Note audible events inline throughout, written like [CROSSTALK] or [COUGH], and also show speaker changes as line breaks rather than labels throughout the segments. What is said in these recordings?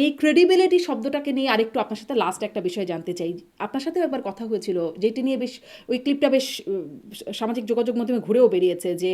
এই ক্রেডিবিলিটি শব্দটাকে নিয়ে আরেকটু আপনার সাথে লাস্ট একটা বিষয় জানতে চাই। আপনার সাথেও একবার কথা হয়েছিল, যেটি নিয়ে বেশ ওই ক্লিপটা বেশ সামাজিক যোগাযোগ মাধ্যমে ঘুরেও বেরিয়েছে যে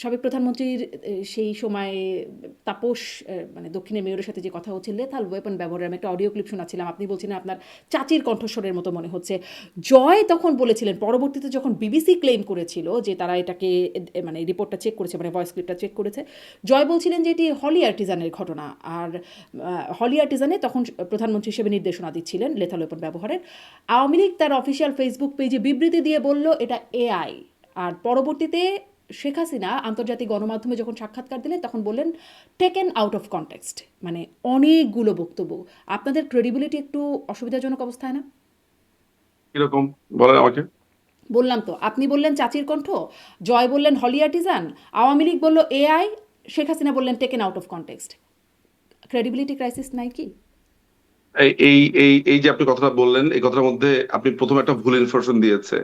সাবেক প্রধানমন্ত্রীর সেই সময়ে তাপস মানে দক্ষিণের মেয়রের সাথে যে কথা হচ্ছে লেথাল ওয়েপন ব্যবহারের আমি একটা অডিও ক্লিপ শোনাচ্ছিলাম। আপনি বলছিলেন আপনার চাচির কণ্ঠস্বরের মতো মনে হচ্ছে। জয় তখন বলেছিলেন, পরবর্তীতে যখন বিবিসি ক্লেম করেছিল যে তারা এটাকে মানে রিপোর্টটা চেক করেছে মানে ভয়েস ক্লিপটা চেক করেছে, জয় বলছিলেন যে এটি হলি আর্টিজানের ঘটনা। আর হলি আর্টিজানে তখন প্রধানমন্ত্রী হিসেবে নির্দেশনা দিচ্ছিলেন লেথাল ওয়েপন ব্যবহারের। আওয়ামী লীগ তার অফিসিয়াল ফেসবুক পেজে বিবৃতি দিয়ে বলল, এটা এআই আর পরবর্তীতে শেখ হাসিনা আন্তর্জাতিক গণমাধ্যমে যখন সাক্ষাৎকার দিলেন তখন বললেন টেকেন আউট অফ কনটেক্সট মানে অনেকগুলো বক্তব্য। আপনাদের ক্রেডিবিলিটি একটু অসুবিধাজনক অবস্থায় না?
কীরকম? বলেন আমাকে।
বললাম তো আপনি বললেন চাচির কণ্ঠ জয় বললেন হলি আর্টিজান আওয়ামী লীগ বলল এআই শেখ হাসিনা বললেন taken out of context credibility crisis নাই কি?
এই এই এই যে আপনি কথাটা বললেন, এই কথার মধ্যে আপনি প্রথম একটা ভুল ইনফরমেশন দিয়েছে,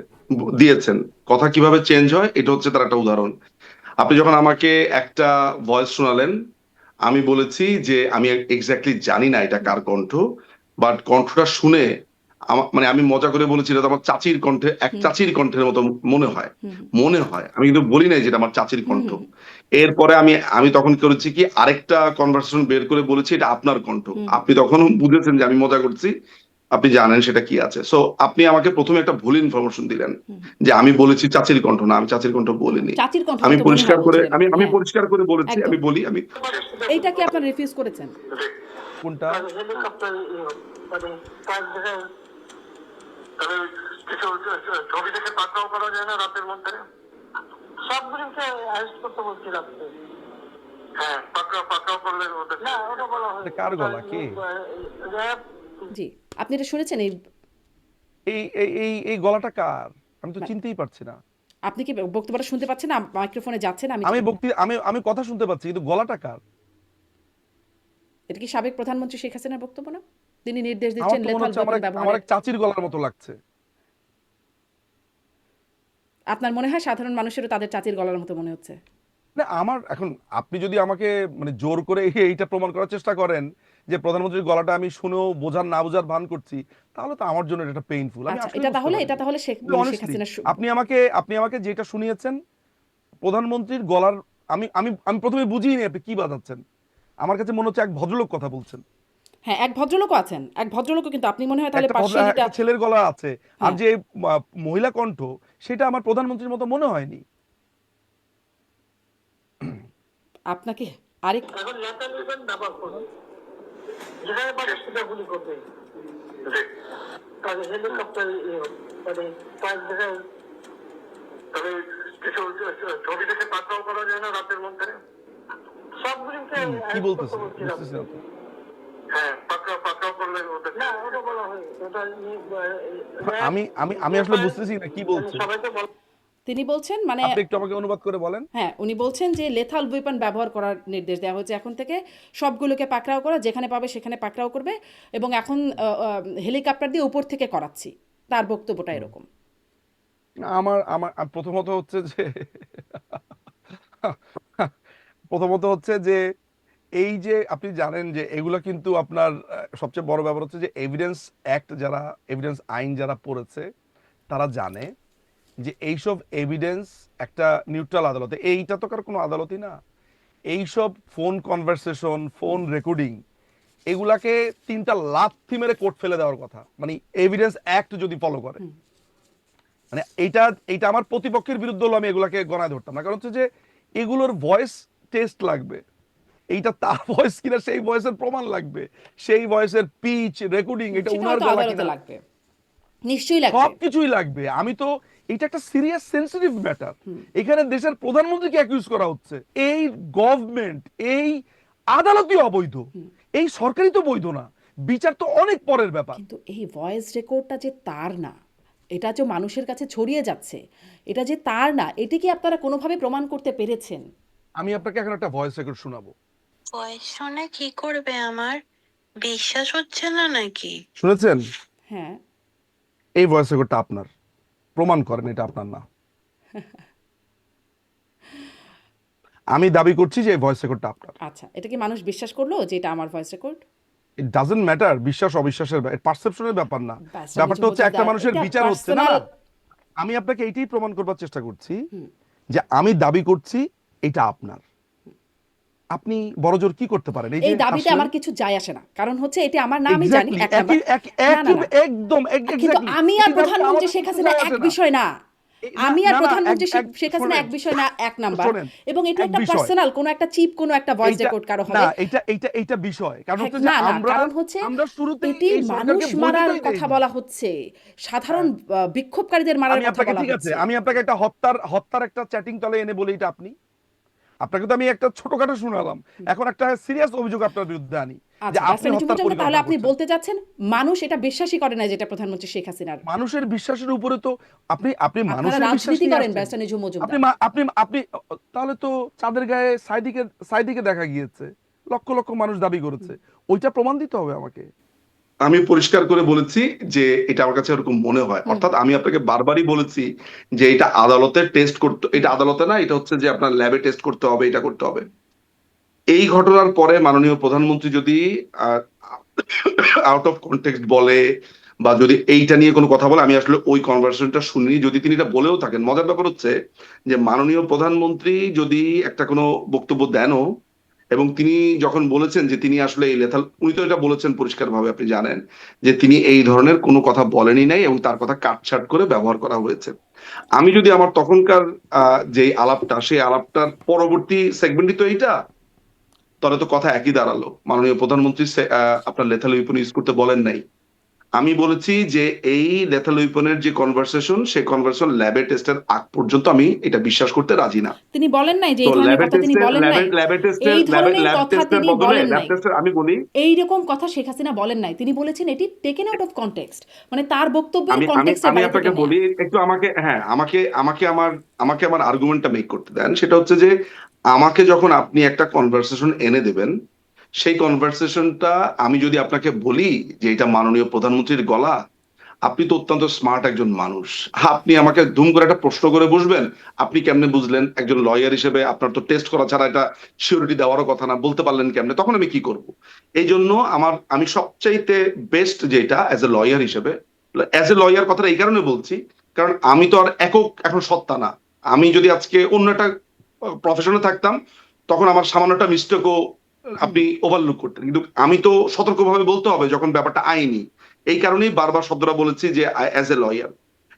দিয়েছেন। কথা কীভাবে চেঞ্জ হয়, এটা হচ্ছে তার একটা উদাহরণ। আপনি যখন আমাকে একটা ভয়েস শোনালেন, আমি বলেছি যে আমি এক্স্যাক্টলি জানি না এটা কার কণ্ঠ বাট কণ্ঠটা শুনে মানে আমি মজা করে বলেছি এটা আমার চাচির কণ্ঠে এক। চাচির কণ্ঠের মতো মনে হয়। মনে হয়। আমি কিন্তু বলি নাই যেটা আমার চাচির কণ্ঠ। এরপরে আমি আমি তখন করেছি কি আরেকটা কনভারসেশন বের করে বলেছি এটা আপনার কণ্ঠ। আপনি তখন বুঝেছেন যে আমি মজা করছি আপনি জানেন সেটা কি আছে। সো আপনি আমাকে প্রথমে একটা ভুল ইনফরমেশন দিলেন যে আমি বলেছি চাচির কণ্ঠ না আমি চাচির কণ্ঠ বলিনি।
চাচির কণ্ঠ
আমি পরিষ্কার করে আমি আমি। পরিষ্কার করে বলেছি আমি বলি আমি
এইটা কি আপনার রিফিউজ করেছেন?
কোনটা
হেলিকপ্টার মানে পাঁচ জায়গায় তবে কিছু ছবি দেখে পাকড়াও করা যায় না রাতের মধ্যে? সবগুলিকে অ্যারেস্ট করতে বলছিলাম হ্যাঁ পাকড়াও পাকড়াও করলে না ওটা বলা হয়
কার গলা? কে?
জি আপনি এটা শুনেছেন? এই
এই এই এই এই গলাটা কার? আমি তো চিনতেই পারছি না।
আপনি কি বক্তব্যটা শুনতে পাচ্ছেন? না মাইক্রোফোনে যাচ্ছেন আমি
আমি বক্তি আমি আমি কথা শুনতে পাচ্ছি কিন্তু গলাটা কার?
এটা কি সাবেক প্রধানমন্ত্রী শেখ হাসিনার বক্তব্য না? তিনি নির্দেশ দিচ্ছেন লেথাল ওয়েপন
এক- আমার চাচির গলার মতো লাগছে।
আপনার মনে হয় সাধারণ মানুষেরও তাদের চাচির গলার মতো মনে হচ্ছে?
না আমার এখন আপনি যদি আমাকে মানে জোর করে এইটা প্রমাণ করার চেষ্টা করেন যে প্রধানমন্ত্রীর গলাটা আমি শুনেও বোঝার না বোঝার ভান করছি তাহলে তো আমার জন্য এটা পেইনফুল
আচ্ছা এটা তাহলে এটা তাহলে শেখ সু-
আপনি আমাকে আপনি আমাকে যেটা শুনিয়েছেন প্রধানমন্ত্রীর গলার আমি আমি আমি প্রথমে বুঝিনি আপনি কি বাজাচ্ছেন। আমার কাছে মনে হচ্ছে এক ভদ্রলোক কথা বলছেন।
হ্যাঁ এক ভদ্রলোকও আছেন। এক ভদ্রলোকও কিন্তু আপনি মনে হয় তাহলে
একটা
পাশে
একটা ছেলের গলা আছে। আর
হ্যাঁ।
যে মহিলা কণ্ঠ সেটা আমার প্রধানমন্ত্রীর মতো মনে হয়নি।
আপনাকে আরেক
এখন লেটার লিখবেন ব্যবহার যেখানে পারে সেটা গুলি করবে। তাহলে হেলিকপ্টার মানে পাঁচ জায়গায় তবে কিছু ছবি দেখে পাকড়াও করা যায় না রাতের মধ্যে? সবগুলিকে
কি
arrest
আমি আমি আমি আসলে বুঝতেছি না কি বলছেন
তিনি বলছেন মানে
আপনি একটু আমাকে অনুবাদ করে বলেন।
হ্যাঁ উনি বলছেন যে লেথাল ওয়েপন ব্যবহার করার নির্দেশ দেওয়া হয়েছে এখন থেকে। সবগুলোকে পাকড়াও করা যেখানে পাবে সেখানে পাকড়াও করবে। এবং এখন হেলিকপ্টার দিয়ে উপর থেকে করাচ্ছি। তার বক্তব্যটা এরকম।
আমার আমার প্রথমত হচ্ছে যে [LAUGHS] প্রথমত হচ্ছে যে এই যে আপনি জানেন যে এগুলো কিন্তু আপনার সবচেয়ে বড় ব্যাপার হচ্ছে যে এভিডেন্স অ্যাক্ট যারা এভিডেন্স আইন যারা পড়েছে তারা জানে যে এইসব এভিডেন্স একটা নিউট্রাল আদালতে এইটা তো কার কোনো আদালতই না। এইসব ফোন কনভারসেশন ফোন রেকর্ডিং এগুলাকে তিনটা লাথি মেরে কোর্ট ফেলে দেওয়ার কথা। মানে এভিডেন্স অ্যাক্ট যদি ফলো করে। মানে এইটা এইটা আমার প্রতিপক্ষের বিরুদ্ধে হলো আমি এগুলাকে গণায় ধরতাম না। কারণ হচ্ছে যে এগুলোর ভয়েস টেস্ট লাগবে। এইটা তার [LAUGHS] ভয়েস কিনা সেই ভয়েসের প্রমাণ লাগবে। সেই ভয়েসের পিচ রেকর্ডিং এটা উনার গলা কিনা।
লাগবে। নিশ্চয়ই লাগবে।
সব কিছুই লাগবে। আমি তো এটা একটা সিরিয়াস সেন্সিটিভ ম্যাটার এখানে দেশের প্রধানমন্ত্রীকে অ্যাকিউজ করা হচ্ছে। এই গভর্নমেন্ট এই আদালতই অবৈধ। এই সরকারই তো বৈধ না। বিচার তো অনেক পরের ব্যাপার।
কিন্তু এই ভয়েস রেকর্ডটা যে তার না এটা যে মানুষের কাছে ছড়িয়ে যাচ্ছে এটা যে তার না এটি কি আপনারা কোনোভাবে প্রমাণ করতে পেরেছেন?
আমি আপনাকে এখন একটা ভয়েস রেকর্ড শোনাবো।
কি করবে আমার? বিশ্বাস হচ্ছে না নাকি?
শুনেছেন?
হ্যাঁ।
এই ভয়েস রেকর্ডটা আপনার। প্রমাণ করেন এটা আপনার না।
আমি দাবি করছি যে এই ভয়েস রেকর্ডটা আপনার।
আচ্ছা এটা কি মানুষ বিশ্বাস করল যে এটা আমার voice record
it doesn't matter বিশ্বাস অবিশ্বাসের পারসেপশনের ব্যাপার না। ব্যাপারটা হচ্ছে একটা মানুষের বিচার হচ্ছে। না আমি আপনাকে এইটাই প্রমাণ করবার চেষ্টা করছি যে আমি দাবি করছি এটা আপনার। আপনি বড়জোর কি করতে পারেন? এই
এই দাবিতে আমার কিছু যায় আসে না। কারণ হচ্ছে এটা আমার না আমি জানি।
একদম
কিন্তু আমি আর প্রধানমন্ত্রী শেখ হাসিনা এক বিষয় না। আমি আর প্রধানমন্ত্রী শেখ হাসিনা এক বিষয় না এক [LAUGHS] নাম্বার। এবং এটা একটা পার্সোনাল কোনো একটা চিপ কোনো একটা ভয়েস রেকর্ড
কারও
হবে।
না এটা এটা এটা বিষয়। কারণ
হ্যাঁ,
হচ্ছে যে
না
আমরা
কারণ হচ্ছে
আমরা শুরুতে
এটি মানুষ মারার কথা বলা হচ্ছে। সাধারণ বিক্ষোভকারীদের মারার কথা বলা হচ্ছে।
আমি আপনাকে একটা হত্যার হত্যার একটা চ্যাটিং তলে এনে বলি এটা আপনি। আপনাকে তো আমি একটা ছোটখাটো শোনালাম। এখন একটা সিরিয়াস অভিযোগ আপনার বিরুদ্ধে আনি
আচ্ছা তাহলে আপনি বলতে যাচ্ছেন মানুষ এটা বিশ্বাসই করে না যেটা প্রধানমন্ত্রী শেখ হাসিনার।
মানুষের বিশ্বাসের উপরে তো আপনি আপনি মানুষের বিশ্বাস
করেন
আপনি আপনি আপনি তাহলে তো চাঁদের গায়ে সাইদিকে সাইদিকে দেখা গিয়েছে। লক্ষ লক্ষ মানুষ দাবি করেছে। ওইটা প্রমাণ দিতে হবে আমাকে।
আমি পরিষ্কার করে বলেছি যে এটা আমার কাছে এরকম মনে হয়। অর্থাৎ আমি আপনাকে বারবারই বলেছি যে এটা আদালতে টেস্ট করতে এটা আদালতে না এটা হচ্ছে যে আপনার ল্যাবে টেস্ট করতে হবে এটা করতে হবে। এই ঘটনার পরে মাননীয় প্রধানমন্ত্রী যদি আউট অফ কনটেক্সট বলে বা যদি এইটা নিয়ে কোনো কথা বলে আমি আসলে ওই কনভারসেশনটা শুনিনি। যদি তিনি এটা বলেও থাকেন মজার ব্যাপার হচ্ছে যে মাননীয় প্রধানমন্ত্রী যদি একটা কোনো বক্তব্য দেনও এবং তিনি যখন বলেছেন যে তিনি আসলে এই লেথাল, উনি তো এটা বলেছেন পরিষ্কার ভাবে আপনি জানেন, যে তিনি এই ধরনের কোনো কথা বলেনি নাই এবং তার কথা কাটছাট করে ব্যবহার করা হয়েছে। আমি যদি আমার তখনকার যে আলাপটা, সেই আলাপটার পরবর্তী সেগমেন্টই তো এইটা। তাহলে তো কথা একই দাঁড়াল। মাননীয় প্রধানমন্ত্রী আপনার লেথাল ইউজ করতে বলেন নাই। আমি বলেছি যে এই লেথাল উইপনের যে কনভারসেশন সেই কনভারসেশন ল্যাবে টেস্টের আগ পর্যন্ত আমি এটা বিশ্বাস করতে রাজি না।
তিনি বলেন নাই যে এই ধরনের কথা তিনি বলেন নাই।
ল্যাবে টেস্টের
এই ধরনের কথা তিনি বলেন নাই।
আমি বলি
এইরকম কথা শেখ হাসিনা বলেন নাই। তিনি বলেছেন এটি টেকেন আউট অফ কনটেক্সট মানে তার বক্তব্যের
আমি আমি আপনাকে বলি একটু আমাকে হ্যাঁ আমাকে আমাকে আমার আমাকে আমার আর্গুমেন্টটা মেক করতে দেন। সেটা হচ্ছে যে আমাকে যখন আপনি একটা কনভারসেশন এনে দেবেন সেই কনভারসেশনটা আমি যদি আপনাকে বলি যে এটা মাননীয় প্রধানমন্ত্রীর গলা, আপনি তো অত্যন্ত স্মার্ট একজন মানুষ। আপনি আমাকে ধুম করে একটা প্রশ্ন করে বসবেন, আপনি কেমনে বুঝলেন? একজন লয়ার হিসেবে আপনার তো টেস্ট করা ছাড়া এটা সিওরিটি দেওয়ারও কথা না, বলতে পারলেন কেমনে? তখন আমি কি করব? এই জন্য আমার, আমি সবচাইতে বেস্ট যেটা অ্যাজ এ লয়ার হিসেবে অ্যাজ এ লয়ার কথাটা এই কারণে বলছি, কারণ আমি তো আর একক এখন সত্তা না। আমি যদি আজকে অন্য একটা প্রফেশনে থাকতাম, তখন আমার সামান্যটা মিস্টেকও আপনি ওভারলুক করতেন। কিন্তু আমি তো সতর্কভাবে বলতে হবে যখন ব্যাপারটা আইনি। এই কারণেই বারবার শব্দটা বলেছি যে অ্যাজ এ লয়ার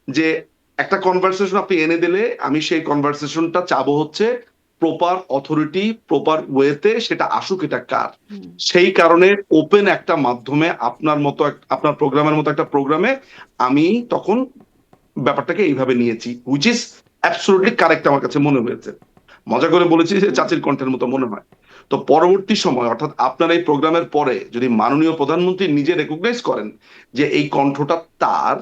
যে একটা কনভারসেশন আপনি এনে দিলে আমি সেই কনভারসেশনটা চাবো হচ্ছে প্রপার অথরিটি প্রপার ওয়েতে সেটা আসুক এটা কার। সেই কারণে ওপেন একটা মাধ্যমে আপনার মতো আপনার প্রোগ্রামের মতো একটা প্রোগ্রামে আমি তখন ব্যাপারটাকে এইভাবে নিয়েছি হুইচ ইজ অ্যাবসোলুটলি কারেক্ট আমার কাছে মনে হয়েছে। মজা করে বলেছি যে চাচির কণ্ঠের মতো মনে হয়। তো পরবর্তী সময়, অর্থাৎ আপনার এই প্রোগ্রামের পরে যদি মাননীয় প্রধানমন্ত্রী নিজে রেকগনাইজ করেন যে এই কণ্ঠটা তার,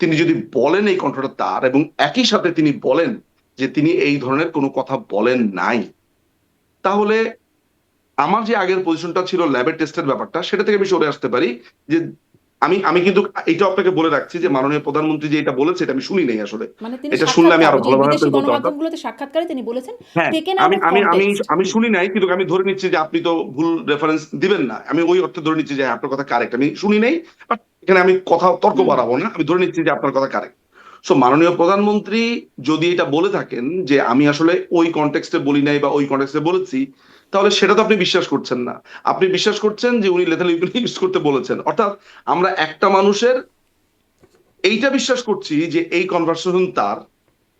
তিনি যদি বলেন এই কণ্ঠটা তার এবং একই সাথে তিনি বলেন যে তিনি এই ধরনের কোনো কথা বলেন নাই, তাহলে আমার যে আগের পজিশনটা ছিল ল্যাবের টেস্টের ব্যাপারটা, সেটা থেকে আমি সরে আসতে পারি যে আমি আমি কিন্তু এটা আপনাকে বলে রাখছি যে মাননীয় প্রধানমন্ত্রী যে এটা বলেছে এটা আমি শুনি নাই আসলে।
মানে
এটা শুনলে আমি
আরও
ভালোভাবে।
গণমাধ্যমগুলোতে সাক্ষাৎকারে তিনি বলেছেন
হ্যাঁ আমি আমি আমি আমি শুনি নাই কিন্তু আমি ধরে নিচ্ছি যে আপনি তো ভুল রেফারেন্স দিবেন না। আমি ওই অর্থে ধরে নিচ্ছি যে হ্যাঁ, আপনার কথা কারেক্ট আমি শুনি নাই বাট এখানে আমি কথা তর্ক। বাড়াবো না আমি ধরে নিচ্ছি যে আপনার কথা কারেক্ট সো মাননীয় প্রধানমন্ত্রী যদি এটা বলে থাকেন যে আমি আসলে ওই কনটেক্সটে বলি নাই বা ওই কনটেক্সটে বলেছি তাহলে সেটা তো আপনি বিশ্বাস করছেন না। আপনি বিশ্বাস করছেন যে উনি লেথাল ইউজ করতে বলেছেন। অর্থাৎ আমরা একটা মানুষের এইটা বিশ্বাস করছি যে এই কনভার্সেশন তার,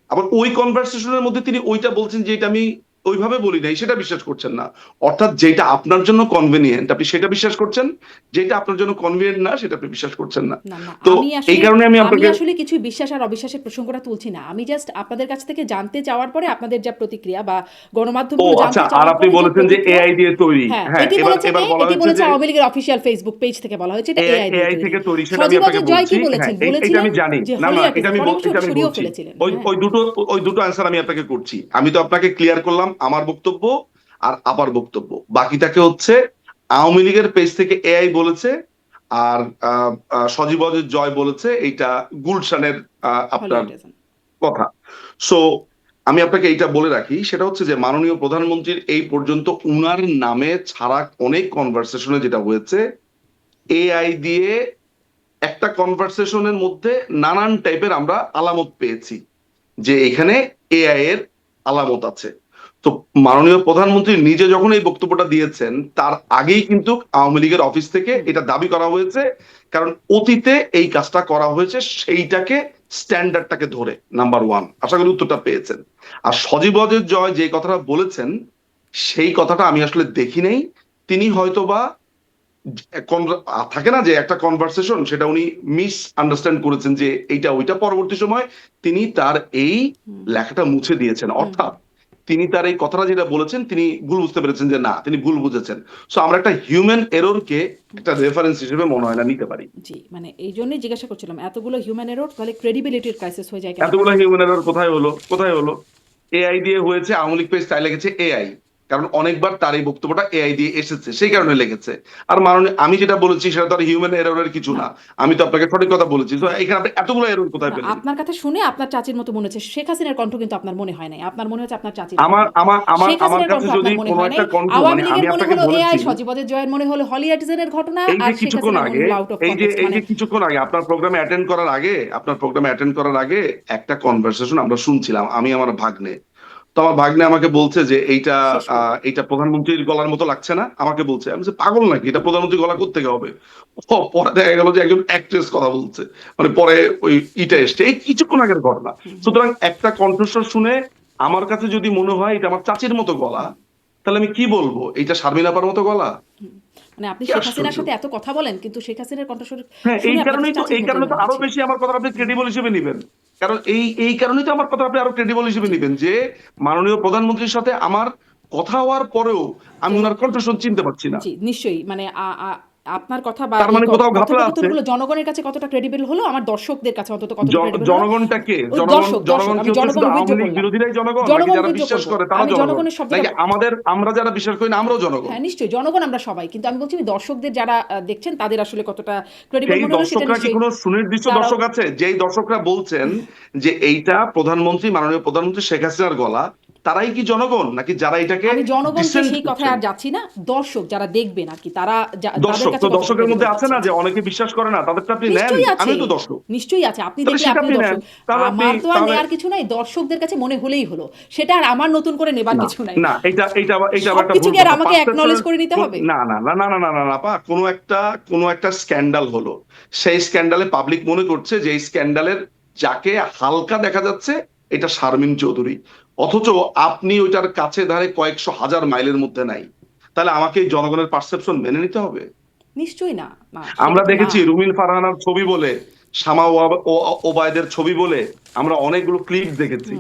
আবার ওই কনভার্সেশনের মধ্যে তিনি ওইটা বলছেন যে এটা আমি ওইভাবে বলি নাই সেটা বিশ্বাস করছেন না। অর্থাৎ যেটা আপনার জন্য কনভেনিয়েন্ট আপনি সেটা বিশ্বাস করছেন যেটা আপনার জন্য কনভিনিয়েন্ট না সেটা আপনি বিশ্বাস করছেন না। তো এই কারণে আমি আপনাকে
আসলে কিছু বিশ্বাস আর অবিশ্বাসের প্রসঙ্গটা তুলছি না। আমি জাস্ট আপনাদের কাছ থেকে জানতে চাওয়ার পরে আপনাদের যা প্রতিক্রিয়া বা
ও
গণমাধ্যমগুলো
আচ্ছা আর আপনি বলেছেন যে এআই দিয়ে তৈরি।
হ্যাঁ
হ্যাঁ এবার
বলেছে
এবার? বলা
এটি
হয়েছে
বলেছে আওয়ামী লীগের অফিসিয়াল ফেসবুক পেজ থেকে বলা হয়েছে এটা
এআই
এআই
থেকে তৈরি সেটা আমি আপনাকে বলছি। এটা আমি জানি। না না এটা আমি
অনেক
বল-
সময়
এটা আমি বলছি। ওই
হ্যাঁ।
ওই দুটো ওই দুটো অ্যান্সার আমি আপনাকে করছি। আমি তো আপনাকে ক্লিয়ার করলাম। আমার বক্তব্য আর আবার বক্তব্য। বাকিটাকে হচ্ছে আওয়ামী লীগের পেজ থেকে এআই বলেছে আর সজীব জয় বলেছে এইটা গুলশানের আপনার কথা। সো আমি আপনাকে এইটা বলে রাখি সেটা হচ্ছে যে মাননীয় প্রধানমন্ত্রীর এই পর্যন্ত উনার নামে ছাড়া অনেক কনভারসেশনে যেটা হয়েছে এআই দিয়ে একটা কনভারসেশনের মধ্যে নানান টাইপের আমরা আলামত পেয়েছি যে এখানে এআই এর আলামত আছে। তো মাননীয় প্রধানমন্ত্রী নিজে যখন এই বক্তব্যটা দিয়েছেন তার আগেই কিন্তু আওয়ামী লীগের অফিস থেকে এটা দাবি করা হয়েছে। কারণ অতীতে এই কাজটা করা হয়েছে সেইটাকে স্ট্যান্ডার্ডটাকে ধরে নাম্বার ওয়ান। আশা করি উত্তরটা পেয়েছেন। আর সজীবদের জয় যে কথাটা বলেছেন সেই কথাটা আমি আসলে দেখি নাই। তিনি হয়তো বা থাকে না যে একটা কনভারসেশন সেটা উনি মিস আন্ডারস্ট্যান্ড করেছেন যে এইটা ওইটা পরবর্তী সময় তিনি তার এই লেখাটা মুছে দিয়েছেন। অর্থাৎ তিনি তার এই কথাটা যেটা বলেছেন তিনি ভুল বুঝতে পেরেছেন যে না তিনি ভুল বুঝেছেন। সো আমরা একটা হিউম্যান এররকে একটা রেফারেন্স হিসেবে মনে হয় না নিতে পারি।
জি মানে এই জন্যই জিজ্ঞাসা করছিলাম এতগুলো হিউম্যান এরর তাহলে ক্রেডিবিলিটির ক্রাইসিস হয়ে যায় কেন?
এতগুলো হিউম্যান এরর কোথায় হলো? কোথায় হলো? এআই দিয়ে হয়েছে আওয়ামী লীগ পেজ তাই লেগেছে এআই কারণ অনেকবার তার এই বক্তব্যটা এআই দিয়ে এসেছে সেই কারণে লেগেছে। আর মাননীয় আমি যেটা বলেছি সেটা তো আর হিউম্যান এররের কিছু না। আমি তো আপনাকে সঠিক কথা বলেছি। তো এখানে আপনি এতগুলো এরর কোথায় পেলেন?
আপনার কথা শুনে আপনার চাচির মতো মনে হচ্ছে। শেখ হাসিনার কণ্ঠ কিন্তু আপনার মনে হয় নাই। আপনার মনে হচ্ছে আপনার চাচির
আমার। আমার আমার আমার কাছে যদি কোনো একটা কণ্ঠ মানে আমি আপনাকে
হলো এআই
বলেছি।
সজীবদের জয়ের মনে হলো হলি আর্টিজেনের ঘটনা আর শেখ
কিছুক্ষণ আগে
মনে
এই যে এই
মানে
যে কিছুক্ষণ আগে আপনার প্রোগ্রামে অ্যাটেন্ড করার আগে আপনার প্রোগ্রামে অ্যাটেন্ড করার আগে একটা কনভারসেশন আমরা শুনছিলাম আমি আমার ভাগ্নে। তো আমার ভাগ্নে আমাকে বলছে যে এইটা এইটা প্রধানমন্ত্রীর গলার মতো লাগছে না। আমাকে বলছে আমি পাগল নাকি? এটা প্রধানমন্ত্রীর গলা কোথেকে হবে? পরে দেখা গেল যে একজন অ্যাক্ট্রেস কথা বলছে। মানে পরে ওই ইটা এসছে। এই কিছুক্ষণ আগের ঘটনা। সুতরাং একটা কণ্ঠস্বর শুনে আমার কাছে যদি মনে হয় এটা আমার চাচির মতো গলা তাহলে আমি কি বলব? এইটা শারমিনাপার মতো গলা?
মানে আপনি শেখ হাসিনার সাথে এত কথা বলেন কিন্তু শেখ হাসিনার কণ্ঠস্বর
হ্যাঁ এই কারণেই তো এই কারণে তো
আরও
বেশি আমার কথা আপনি ক্রেডিবল হিসেবে নেবেন। কারণ এই এই কারণেই তো আমার কথা আপনি আরও ক্রেডিবল হিসেবে নেবেন যে মাননীয় প্রধানমন্ত্রীর সাথে আমার কথা হওয়ার পরেও আমি ওনার কণ্ঠস্বর চিনতে পারছি না।
জি নিশ্চয়ই। মানে আপনার কথা বা
তার মানে কোথাও ঘাপলা আছে।
জনগণের কাছে কতটা ক্রেডিবল হলো? আমার দর্শকদের কাছে অন্তত কতটা
জন-
ক্রেডিবল হলো?
জনগণটাকে জনগণ জনগণ কি হচ্ছে
জনগণ
শুধু আওয়ামী লীগ বিরোধীরাই জনগণ নাকি যারা বিশ্বাস করে তারা জনগণ? নাকি আমাদের আমরা যারা বিশ্বাস করি না আমরাও জনগণ?
হ্যাঁ নিশ্চয়ই। জনগণ আমরা সবাই। কিন্তু আমি বলছি দর্শকদের যারা দেখছেন তাদের আসলে কতটা ক্রেডিবল হলো সেটা
দর্শকরা কি কোনো সুনির্দিষ্ট দর্শক আছে? যেই দর্শকরা বলছেন যে এইটা প্রধানমন্ত্রী মাননীয় প্রধানমন্ত্রী শেখ হাসিনার গলা তারাই কি জনগণ? নাকি যারা এটাকে
আমি সেই কথায় আর যাচ্ছি না। দর্শক যারা দেখবে নাকি তারা
দর্শক তো দর্শকের মধ্যে আছে না যে অনেকে বিশ্বাস করে না তাদেরটা আপনি নেন। আমি তো দর্শক।
নিশ্চয়ই আছে। আপনি দেখলে আপনি দর্শক। আমার তো আর নেয়ার কিছু নাই। দর্শকদের কাছে মনে হলেই হলো। সেটা আর আমার নতুন করে নেবার কিছু নাই।
না এটা এটা এটা আবার
কিছু আর আমাকে একনলেজ করে নিতে হবে?
না না না না না না না পা কোনো একটা কোনো একটা স্ক্যান্ডাল হলো। সেই স্ক্যান্ডালে পাবলিক মনে করছে যে এই স্ক্যান্ডালের যাকে হালকা দেখা যাচ্ছে এটা শারমিন চৌধুরী। অথচ আপনি ওইটার কাছে ধারে কয়েকশো হাজার মাইলের মধ্যে নাই। তাহলে আমাকে জনগণের পারসেপশন মেনে নিতে হবে?
নিশ্চয়ই না
আমরা দেখেছি। রুমিন ফারহানার ছবি বলে শামা ও- ওবায়দের ছবি বলে আমরা অনেকগুলো ক্লিপ দেখেছি।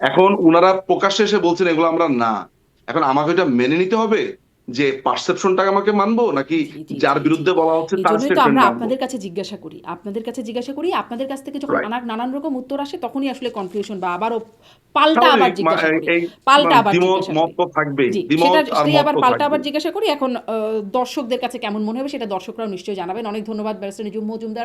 এখন উনারা প্রকাশ্যে এসে বলছেন এগুলো আমরা না। এখন আমাকে ওইটা মেনে নিতে হবে? যে পারসেপশনটাকে আমাকে মানবো নাকি যার বিরুদ্ধে বলা হচ্ছে তার স্টেটমেন্ট
আমরা আপনাদের কাছে জিজ্ঞাসা করি। আপনাদের কাছে জিজ্ঞাসা করি আপনাদের কাছ থেকে যখন নানান রকম উত্তর আসে তখনই আসলে কনফিউশন বা আবারও পাল্টা আবার জিজ্ঞাসা করি। পাল্টা আবার
দ্বিমত
জিজ্ঞাসা
মত তো থাকবেই
জি
আর মত
আবার পাল্টা আবার জিজ্ঞাসা করি এখন দর্শকদের কাছে কেমন মনে হবে সেটা দর্শকরাও নিশ্চয়ই জানাবেন। অনেক ধন্যবাদ ব্যারিস্টার নিজুম মজুমদার।